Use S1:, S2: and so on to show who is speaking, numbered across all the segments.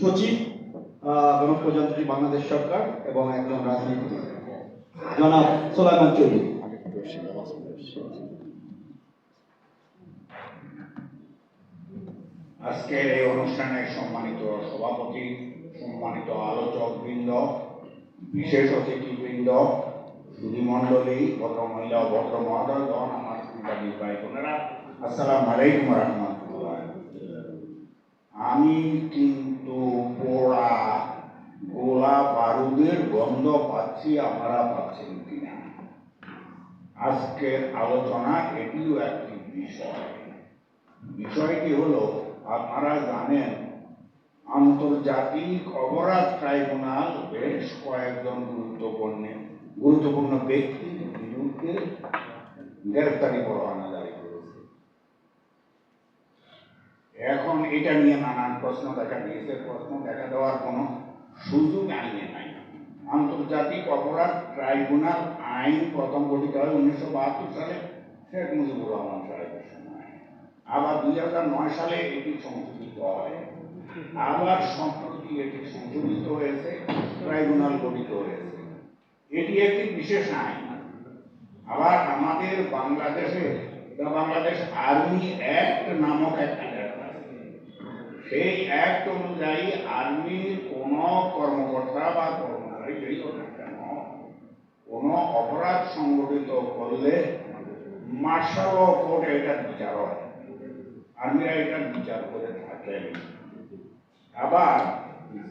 S1: সচিব গণপ্রজাতন্ত্রী বাংলাদেশ সরকার এবং একজন জনাব সোলাইমান চৌধুরী
S2: আজকের এই অনুষ্ঠানে সম্মানিত সভাপতি সম্মানিত আলোচক বৃন্দ বিশেষ বৃন্দ সুধীমণ্ডলী ভদ্রমহিলা ভদ্র মহোদয়গণ আমার ভাই বোনেরা আসসালাম আলাইকুম রহমান আমি কিন্তু পোড়া গোলা বারুদের গন্ধ পাচ্ছি আপনারা পাচ্ছেন কিনা আজকের আলোচনা এটিও একটি বিষয় বিষয়টি হলো আপনারা জানেন আন্তর্জাতিক অপরাধ ট্রাইব্যুনাল বেশ কয়েকজন গুরুত্বপূর্ণ গুরুত্বপূর্ণ ব্যক্তির বিরুদ্ধে গ্রেফতারি পরোয়ানা জারি এখন এটা নিয়ে নানান প্রশ্ন দেখা দিয়েছে প্রশ্ন দেখা দেওয়ার কোনো সুযোগ আইনে নাই আন্তর্জাতিক অপরাধ ট্রাইব্যুনাল আইন প্রথম গঠিত হয় উনিশশো বাহাত্তর সালে শেখ মুজিবুর রহমান সাহেবের সময় আবার দুই হাজার নয় সালে এটি সংশোধিত হয় আবার সম্প্রতি এটি সংশোধিত হয়েছে ট্রাইব্যুনাল গঠিত হয়েছে এটি একটি বিশেষ আইন আবার আমাদের বাংলাদেশে বাংলাদেশ আর্মি অ্যাক্ট নামক একটা সেই অ্যাক্ট অনুযায়ী আর্মির কোনো কর্মকর্তা বা কর্মচারী যদি না কেন কোনো অপরাধ সংগঠিত করলে মার্শাল কোর্টে এটা বিচার হয় আর্মিরা এটা বিচার করে থাকেন আবার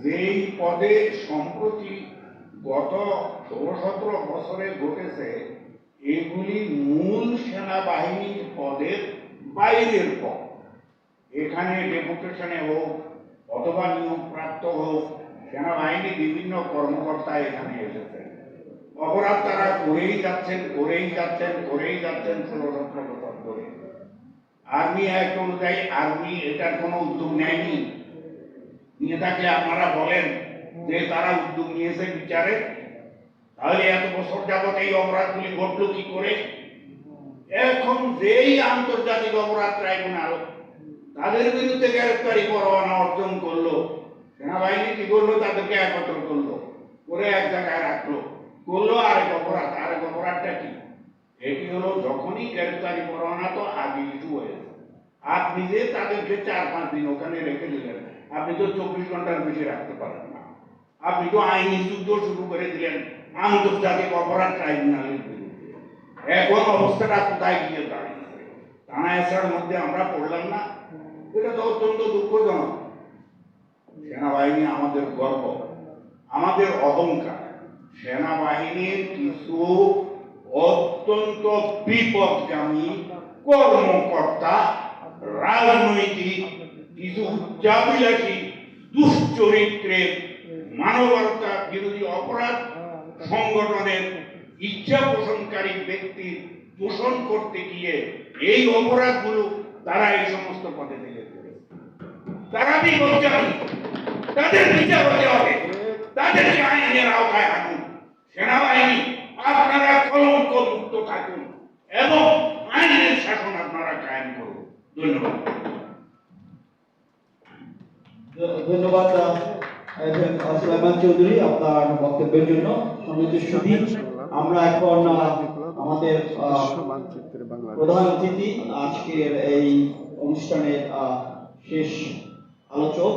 S2: যেই পদে সম্প্রতি গত ষোলো সতেরো বছরে ঘটেছে এগুলি মূল সেনাবাহিনীর পদের বাইরের পদ এখানে ডেপুটেশনে হোক অথবা প্রাপ্ত হোক সেনাবাহিনী বিভিন্ন কর্মকর্তা এখানে এসেছেন অপরাধ তারা করেই যাচ্ছেন করেই যাচ্ছেন করেই যাচ্ছেন ষোলসত্র বছর ধরে আর্মি অ্যাক্ট অনুযায়ী আর্মি এটার কোনো উদ্যোগ নেয়নি নিয়ে থাকলে আপনারা বলেন যে তারা উদ্যোগ নিয়েছে বিচারে তাহলে এত বছর যাবৎ এই অপরাধগুলি ঘটল কি করে এখন যেই আন্তর্জাতিক অপরাধ ট্রাইব্যুনাল তাদের বিরুদ্ধে গ্রেফতারি পরোয়ানা অর্জন করলো সেনাবাহিনী কি করলো তাদেরকে একত্র করলো করে এক জায়গায় রাখলো করলো আরেক অপরাধ আর এক অপরাধটা কি এটি হলো যখনই গ্রেফতারি পরোয়ানা তো আগে ইস্যু হয়েছে আপনি যে তাদেরকে চার পাঁচ দিন ওখানে রেখে দিলেন আপনি তো চব্বিশ ঘন্টার বেশি রাখতে পারেন না আপনি তো আইনি যুদ্ধ শুরু করে দিলেন আন্তর্জাতিক অপরাধ ট্রাইব্যুনালের বিরুদ্ধে এখন অবস্থাটা কোথায় গিয়ে দাঁড়িয়েছে থানা এসার মধ্যে আমরা পড়লাম না এটা তো অত্যন্ত দুঃখজনক সেনাবাহিনী আমাদের গর্ব আমাদের অহংকার সেনাবাহিনীর কিছু অত্যন্ত বিপদগামী কর্মকর্তা রাজনৈতিক কিছু উচ্চাভিলাষী দুশ্চরিত্রের মানবতার বিরোধী অপরাধ সংগঠনের ইচ্ছা পোষণকারী ব্যক্তির দূষণ করতে গিয়ে এই অপরাধগুলো তারা এই সমস্ত পদে থেকে তারা বি বলতে হবে তাদের বিচার হতে হবে তাদেরকে আইনের আওতায় আনুন সেনাবাহিনী আপনারা কলঙ্ক মুক্ত থাকুন এবং আইনের শাসন আপনারা কায়েম করুন
S1: ধন্যবাদ ধন্যবাদ সুলাইমান চৌধুরী আপনার বক্তব্যের জন্য আমরা এখন আমাদের প্রধান অতিথি আজকের এই অনুষ্ঠানের শেষ আলোচক